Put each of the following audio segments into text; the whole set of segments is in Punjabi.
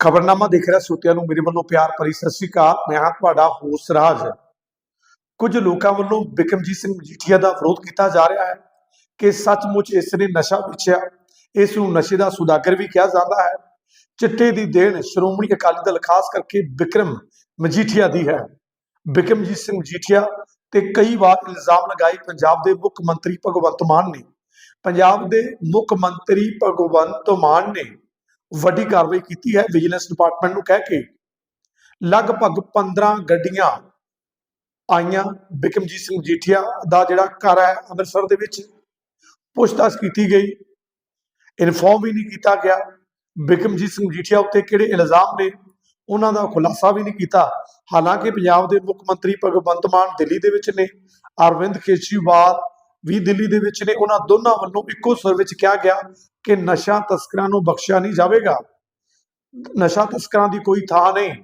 ਖਬਰਨਾਮਾ ਦੇਖ ਰਿਹਾ ਸੋਤਿਆਂ ਨੂੰ ਮੇਰੇ ਵੱਲੋਂ ਪਿਆਰ ਭਰੀ ਸਤਿ ਸ੍ਰੀ ਅਕਾਲ। ਮੈਂ ਹਾਂ ਤੁਹਾਡਾ ਹੋਸ਼ ਰਾਜ। ਕੁਝ ਲੋਕਾਂ ਵੱਲੋਂ ਬਿਕਮਜੀਤ ਸਿੰਘ ਮਜੀਠੀਆ ਦਾ ਵਿਰੋਧ ਕੀਤਾ ਜਾ ਰਿਹਾ ਹੈ ਕਿ ਸੱਚਮੁੱਚ ਇਸ ਨੇ ਨਸ਼ਾ ਵੇਚਿਆ। ਇਸ ਨੂੰ ਨਸ਼ੇ ਦਾ ਸੁਦਾਗਰ ਵੀ ਕਿਹਾ ਜਾਂਦਾ ਹੈ। ਚਿੱਟੇ ਦੀ ਦੇਣ ਸ਼੍ਰੋਮਣੀ ਅਕਾਲੀ ਦਲ, ਖਾਸ ਕਰਕੇ ਬਿਕਰਮ ਮਜੀਠੀਆ ਦੀ ਹੈ। ਬਿਕਮਜੀਤ ਸਿੰਘ ਮਜੀਠੀਆ ਤੇ ਕਈ ਵਾਰ ਇਲਜ਼ਾਮ ਲਗਾਏ ਪੰਜਾਬ ਦੇ ਮੁੱਖ ਮੰਤਰੀ ਭਗਵੰਤ ਮਾਨ ਨੇ। ਪੰਜਾਬ ਦੇ ਮੁੱਖ ਮੰਤਰੀ ਭਗਵੰਤ ਮਾਨ ਨੇ ਵੱਡੀ ਕਾਰਵਾਈ ਕੀਤੀ ਹੈ ਵਿਜੀਲੈਂਸ ਡਿਪਾਰਟਮੈਂਟ ਨੂੰ ਕਹਿ ਕੇ। ਲਗਭਗ 15 ਗੱਡੀਆਂ ਆਈਆਂ ਬਿਕਮਜੀਤ ਸਿੰਘ ਜੀਠੀਆ ਦਾ ਜਿਹੜਾ ਘਰ ਹੈ ਅੰਮ੍ਰਿਤਸਰ ਦੇ ਵਿੱਚ। ਪੁੱਛਤਾਛ ਕੀਤੀ ਗਈ। ਇਨਫੋਰਮ ਵੀ ਨਹੀਂ ਕੀਤਾ ਗਿਆ। ਬਿਕਮਜੀਤ ਸਿੰਘ ਜੀਠੀਆ ਉੱਤੇ ਕਿਹੜੇ ਇਲਜ਼ਾਮ ਨੇ, ਉਹਨਾਂ ਦਾ ਖੁਲਾਸਾ ਵੀ ਨਹੀਂ ਕੀਤਾ। ਹਾਲਾਂਕਿ ਪੰਜਾਬ ਦੇ ਮੁੱਖ ਮੰਤਰੀ ਭਗਵੰਤ ਮਾਨ ਦਿੱਲੀ ਦੇ ਵਿੱਚ ਨੇ। ਅਰਵਿੰਦ ਕੇਜਰੀਵਾਲ ਵੀ ਦਿੱਲੀ ਦੇ ਵਿੱਚ ਨੇ, ਉਹਨਾਂ ਦੋਨਾਂ ਵੱਲੋਂ ਇੱਕੋ ਸੁਰ ਵਿੱਚ ਕਿਹਾ ਗਿਆ ਕਿ ਨਸ਼ਾ ਤਸਕਰਾਂ ਨੂੰ ਬਖਸ਼ਿਆ ਨਹੀਂ ਜਾਵੇਗਾ। ਨਸ਼ਾ ਤਸਕਰਾਂ ਦੀ ਕੋਈ ਥਾਂ ਨਹੀਂ।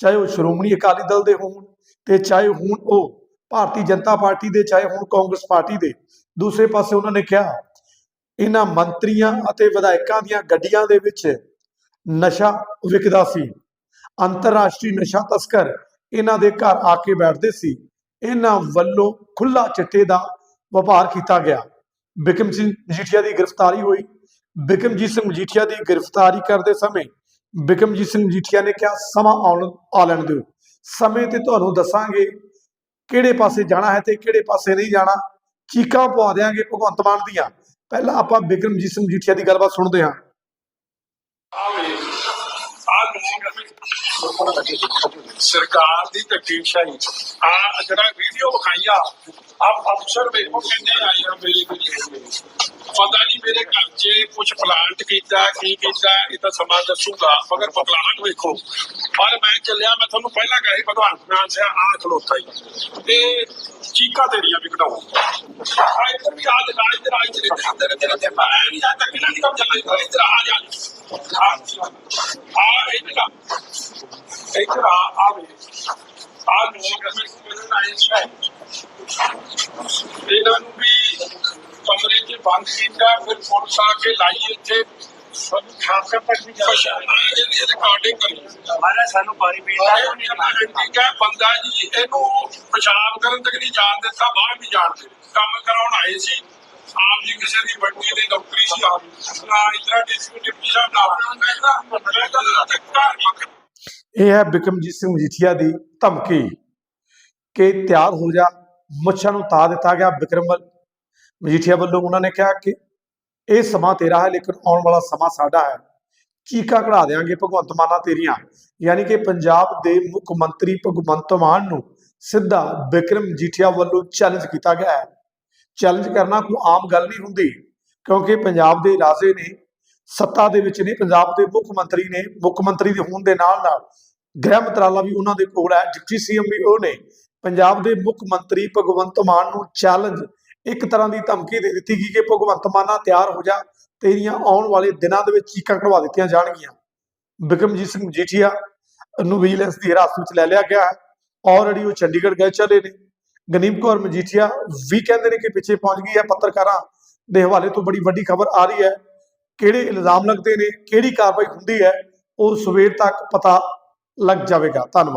ਚਾਹੇ ਉਹ ਸ਼੍ਰੋਮਣੀ ਅਕਾਲੀ ਦਲ ਦੇ ਹੋਣ ਤੇ ਚਾਹੇ ਹੁਣ ਉਹ ਭਾਰਤੀ ਜਨਤਾ ਪਾਰਟੀ ਦੇ, ਚਾਹੇ ਹੁਣ ਕਾਂਗਰਸ ਪਾਰਟੀ ਦੇ। ਦੂਸਰੇ ਪਾਸੇ ਉਹਨਾਂ ਨੇ ਕਿਹਾ, ਇਹਨਾਂ ਮੰਤਰੀਆਂ ਅਤੇ ਵਿਧਾਇਕਾਂ ਦੀਆਂ ਗੱਡੀਆਂ ਦੇ ਵਿੱਚ ਨਸ਼ਾ ਵਿਕਦਾ ਸੀ। ਅੰਤਰਰਾਸ਼ਟਰੀ ਨਸ਼ਾ ਤਸਕਰ ਇਹਨਾਂ ਦੇ ਘਰ ਆ ਕੇ ਬੈਠਦੇ ਸੀ। ਇਹਨਾਂ ਵੱਲੋਂ ਖੁੱਲਾ ਚਿੱਟੇ ਦਾ ਵਪਾਰ ਕੀਤਾ ਗਿਆ। ਬਿਕਮ ਸਿੰਘ ਮਜੀਠੀਆ ਦੀ ਗ੍ਰਿਫਤਾਰੀ ਹੋਈ। ਬਿਕਮਜੀਤ ਸਿੰਘ ਮਜੀਠੀਆ ਦੀ ਗ੍ਰਿਫਤਾਰੀ ਕਰਦੇ ਸਮੇਂ ਬਿਕਮਜੀਤ ਸਿੰਘ ਮਜੀਠੀਆ ਨੇ ਕਿਹਾ, ਸਮਾਂ ਆਉਣ ਆ ਦਿਓ। ਸਮੇਂ ਤੇ ਤੁਹਾਨੂੰ ਦੱਸਾਂਗੇ ਕਿਹੜੇ ਪਾਸੇ ਜਾਣਾ ਹੈ ਤੇ ਕਿਹੜੇ ਪਾਸੇ ਨਹੀਂ ਜਾਣਾ। ਚੀਕਾਂ ਪਵਾ ਦਿਆਂਗੇ ਭਗਵੰਤ ਮਾਨ ਦੀਆਂ। ਪਹਿਲਾਂ ਆਪਾਂ ਬਿਕਰਮਜੀਤ ਸਿੰਘ ਮਜੀਠੀਆ ਦੀ ਗੱਲਬਾਤ ਸੁਣਦੇ ਹਾਂ। ਸਰਕਾਰ ਦੀ ਧੱਕੇਸ਼ਾਹੀ। ਆ ਜਿਹੜਾ ਵੀਡੀਓ ਵਿਖਾਈਆ ਆ ਅਫਸਰ ਵੇਖੋ ਕਿੰਨੇ ਆਏ ਆ ਮੇਰੇ ਕੋਲ। ਪਤਾ ਨਹੀਂ ਮੇਰੇ ਘਰ 'ਚ ਕੁਝ ਪਲਾਂਟ ਕੀਤਾ, ਕੀ ਕੀਤਾ, ਇਹ ਤਾਂ ਸਮਾਂ ਦੱਸੂਗਾ, ਮਗਰ ਪਲਾਂਟ ਵੇਖੋ। ਪਰ ਮੈਂ ਚੱਲਿਆ, ਮੈਂ ਤੁਹਾਨੂੰ ਪਹਿਲਾਂ ਕਹੀ ਭਗਵਾਨ ਨਾਮ ਸੇ ਆ ਖਲੋਤਾ ਹੀ। ਤੇ ਚੀਕਾ ਤੇਰੀਆਂ ਵੀ ਕਢਾਉ ਆ ਇੱਧਰ ਵੀ ਆ ਦਿਖਾ, ਇੱਧਰ ਆ ਇੱਧਰ ਇੱਧਰ ਇੱਧਰ ਇੱਧਰ। ਮੈਂ ਨਹੀਂ ਜਾਂਦਾ ਕਿੰਨਾ ਦੀ ਕੰਮ ਚੱਲਦਾ ਇੱਧਰ ਆ ਜਾ। ਆ ਆ ਇੱਧਰ ਆ ਇੱਧਰ ਆ ਆ ਵੇ ਆ ਲੋਕ ਮੈਨੂੰ ਆਏ ਸੀ। ਇਹਨਾਂ ਨੂੰ ਵੀ ਕਮਰੇ 'ਚ ਬੰਦ ਕੀਤਾ ਫਿਰ ਪੁਲਿਸ ਆ ਕੇ ਲਾਈ ਇੱਥੇ। ਸਭ ਖਾਸਾ ਤੱਕ ਵੀ ਜਾ ਇਹਦੀ ਰਿਕਾਰਡਿੰਗ ਕਰੀ। ਹਮਾਰਾ ਸਾਨੂੰ ਪਾਣੀ ਪੀਣਾ ਹੈ ਠੀਕ ਹੈ। ਬੰਦਾ ਜੀ ਇਹਨੂੰ ਪਿਸ਼ਾਬ ਕਰਨ ਤੱਕ ਨਹੀਂ ਜਾਣ ਦਿੱਤਾ ਬਾਹਰ ਨਹੀਂ ਜਾਣ ਦੇ ਕੰਮ ਕਰਾਉਣ ਆਏ ਸੀ। ਆਪ ਜੀ ਕਿਸੇ ਦੀ ਵੱਡੀ ਦੀ ਨੌਕਰੀ ਸੀ ਆਪ ਨਾ ਇਤਰਾ ਮੈਂ ਤਾਂ ਧੱਕਾ ਮੱਕ ਇਹ ਹੈ ਬਿਕਮਜੀਤ ਸਿੰਘ ਮਜੀਠੀਆ ਦੀ ਧਮਕੀ ਕਿ ਤਿਆਰ ਹੋ ਜਾ। ਮੁੱਛਾਂ ਨੂੰ ਤਾ ਦਿੱਤਾ ਗਿਆ ਬਿਕਰਮ ਮਜੀਠੀਆ ਵੱਲੋਂ ਉਹਨਾਂ ਨੇ ਕਿਹਾ ਕਿ ਇਹ ਸਮਾਂ ਤੇਰਾ ਹੈ, ਲੇਕਿਨ ਆਉਣ ਵਾਲਾ ਸਮਾਂ ਸਾਡਾ ਹੈ। ਚੀਕਾ ਕਢਾ ਦੇਾਂਗੇ ਭਗਵੰਤ ਮਾਨਾ ਤੇਰੀਆਂ। ਯਾਨੀ ਕਿ ਪੰਜਾਬ ਦੇ ਮੁੱਖ ਮੰਤਰੀ ਭਗਵੰਤ ਮਾਨ ਨੂੰ ਸਿੱਧਾ ਬਿਕਰਮ ਮਜੀਠੀਆ ਵੱਲੋਂ ਚੈਲੰਜ ਕੀਤਾ ਗਿਆ ਹੈ। ਚੈਲੰਜ ਕਰਨਾ ਕੋਈ ਆਮ ਗੱਲ ਨਹੀਂ ਹੁੰਦੀ, ਕਿਉਂਕਿ ਪੰਜਾਬ ਦੇ ਰਾਜੇ ਨੇ ਸੱਤਾ ਦੇ ਵਿੱਚ ਨੇ, ਪੰਜਾਬ ਦੇ ਮੁੱਖ ਮੰਤਰੀ ਨੇ, ਮੁੱਖ ਮੰਤਰੀ ਦੇ ਹੋਣ ਦੇ ਨਾਲ ਨਾਲ ਗ੍ਰਹਿ ਮੰਤਰਾਲਾ ਵੀ ਉਹਨਾਂ ਦੇ ਕੋਲ ਹੈ, ਡਿਪਟੀ ਸੀਐਮ ਵੀ ਉਹ ਨੇ। ਪੰਜਾਬ ਦੇ ਮੁੱਖ ਮੰਤਰੀ ਭਗਵੰਤ ਮਾਨ ਨੂੰ ਚੈਲੰਜ ਇੱਕ ਤਰ੍ਹਾਂ ਦੀ ਧਮਕੀ ਦੇ ਦਿੱਤੀ ਗਈ ਕਿ ਭਗਵੰਤ ਮਾਨਾ ਤਿਆਰ ਹੋ ਜਾ, ਤੇਰੀਆਂ ਆਉਣ ਵਾਲੇ ਦਿਨਾਂ ਦੇ ਵਿੱਚ ਚੀਕਾਂ ਕਢਵਾ ਦਿੱਤੀਆਂ ਜਾਣਗੀਆਂ। ਬਿਕਮਜੀਤ ਸਿੰਘ ਜੀਠੀਆ ਨੂੰ ਵਿਜੀਲੈਂਸ ਦੀ ਹਿਰਾਸਤ ਵਿੱਚ ਲੈ ਲਿਆ ਗਿਆ ਹੈ। ਆਲਰੇਡੀ ਉਹ ਚੰਡੀਗੜ੍ਹ ਗਏ ਚਲੇ ਨੇ। ਗਨੀਮ ਕੌਰ ਮਜੀਠੀਆ ਵੀ ਕਹਿੰਦੇ ਨੇ ਕਿ ਪਿੱਛੇ ਪਹੁੰਚ ਗਈ ਹੈ, ਪੱਤਰਕਾਰਾਂ ਦੇ ਹਵਾਲੇ ਤੋਂ ਬੜੀ ਵੱਡੀ ਖਬਰ ਆ ਰਹੀ ਹੈ। ਕਿਹੜੇ ਇਲਜ਼ਾਮ ਲੱਗਦੇ ਨੇ, ਕਿਹੜੀ ਕਾਰਵਾਈ ਹੁੰਦੀ ਹੈ, ਉਹ ਸਵੇਰ ਤੱਕ ਪਤਾ ਲੱਗ ਜਾਵੇਗਾ। ਧੰਨਵਾਦ।